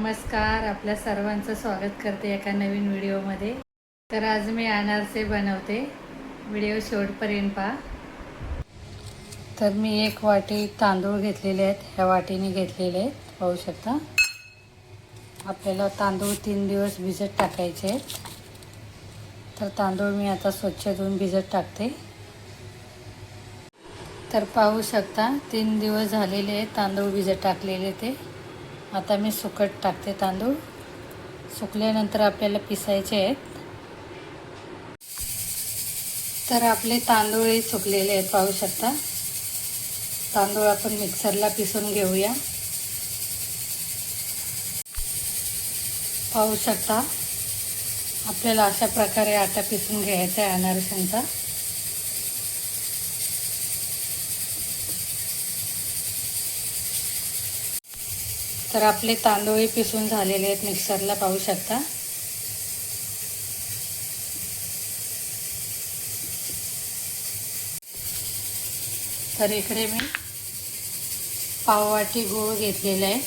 नमस्कार आपल्या सर्वांचं स्वागत करते एका नवीन व्हिडिओमध्ये. तर आज मी अनारसे बनवते. व्हिडिओ शेवटपर्यंत पहा. तर मी एक वाटी तांदूळ घेतलेले आहेत. ह्या वाटीने घेतलेले आहेत. पाहू शकता. आपल्याला तांदूळ तीन दिवस भिजत टाकायचे आहेत. तर तांदूळ मी आता स्वच्छ धुवून भिजत टाकते. तर पाहू शकता तीन दिवस झालेले आहेत तांदूळ भिजत टाकलेले ते. आता मी सुकट टाकते तांदूळ. सुकल्यानंतर आपल्याला पिसायचे आहेत. तर आपले तांदूळही सुकलेले आहेत पाहू शकता. तांदूळ आपण मिक्सरला पिसून घेऊया. पाहू शकता. आपल्याला अशा प्रकारे आटा पिसून घ्यायचा आहे अनारशांचा तर आपले तांदूळही पिसून झालेले आहेत मिक्सरला पाहू शकता. तर इकडे मी पाववाटी गूळ घेतलेला आहे.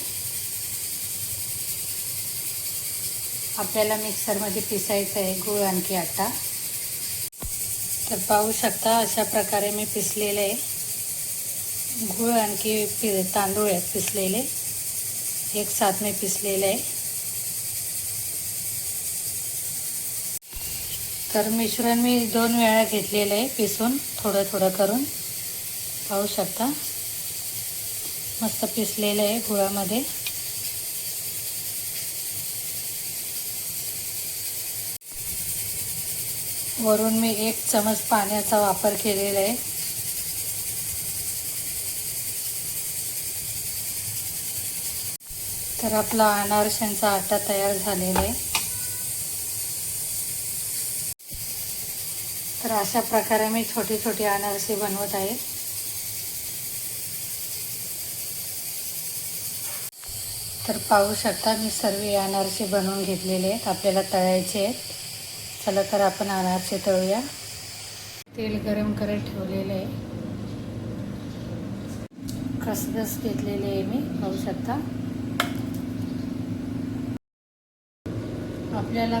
आपल्याला मिक्सरमध्ये पिसायचं आहे गूळ आणखी आटा तर पाहू शकता अशा प्रकारे मी पिसलेलं आहे. गूळ आणखी पि तांदूळ आहेत पिसलेले. एक साथ में पिसलेलं. आहे तर मिश्रण मी दोन वेळा घेतलेलं आहे पिसून थोडं थोडं करून. पाहू शकता. मस्त पिसलेलं आहे गुळामध्ये. वरून मी एक चमच पाण्याचा वापर केलेला आहे. तर आपला अनारशांचा आटा तयार झालेला आहे. तर अशा प्रकारे मी छोटी छोटी अनारसे बनवत आहे. तर पाहू शकता मी सर्व अनारसे बनवून घेतलेले आहेत. आपल्याला तळायचे आहेत. चला तर आपण अनारसे तळूया. तेल गरम करत ठेवलेलं आहे. खसखस घेतलेले आहे मी पाहू शकता. आपल्याला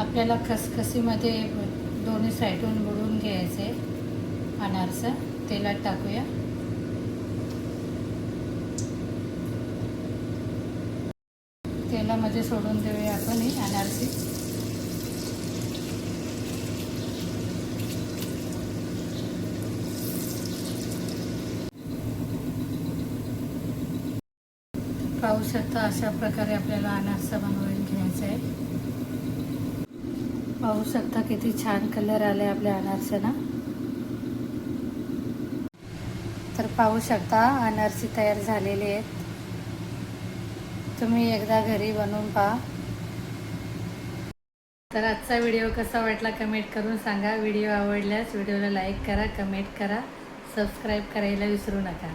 आपल्याला खसखसीमध्ये दोन्ही साईडून बुडवून घ्यायचं आहे अनारसं. तेलात टाकूया. तेलामध्ये सोडून देऊया आपण ही अनारसी. पाहू शकता अशा प्रकारे आपल्याला अनारसा बनवून घ्यायचा आहे. पाहू शकता किती छान कलर आले आपल्या अनारसाला तर पाहू शकता अनारसी तयार झालेले आहेत. तुम्ही एकदा घरी बनवून पहा. तर आजचा व्हिडिओ कसा वाटला कमेंट करून सांगा. व्हिडिओ आवडल्यास व्हिडिओला लाईक करा कमेंट करा. सबस्क्राईब करायला विसरू नका.